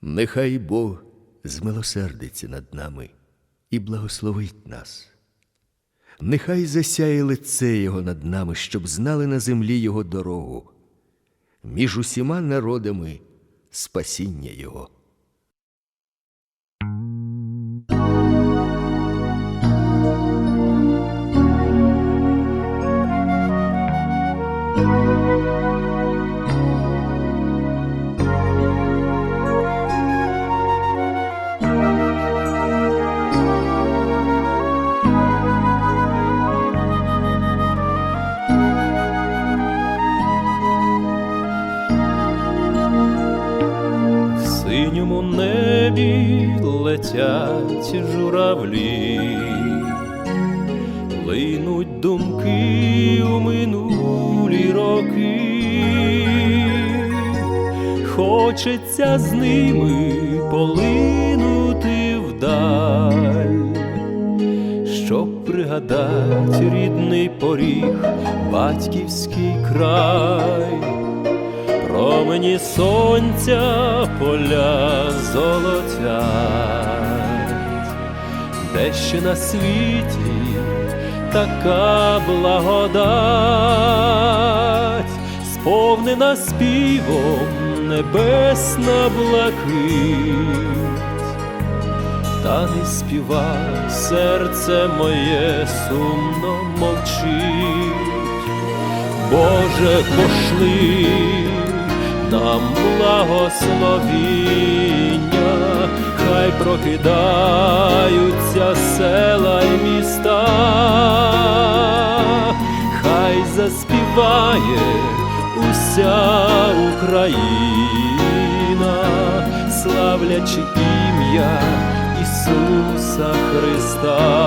Нехай Бог змилосердиться над нами і благословить нас. Нехай засяє лице Його над нами, щоб знали на землі Його дорогу, між усіма народами спасіння Його. Синьому небі летять журавлі, линуть думки у минулі роки, хочеться з ними полинути вдаль, щоб пригадать рідний поріг, батьківський край. Промені сонця поля золотять, де ще на світі така благодать, сповнена співом небесна блакить, та не співа серце моє сумно мовчить. Боже, пошли нам благословіння, хай прокидаються села й міста, хай заспіває уся Україна, славлячи ім'я Ісуса Христа.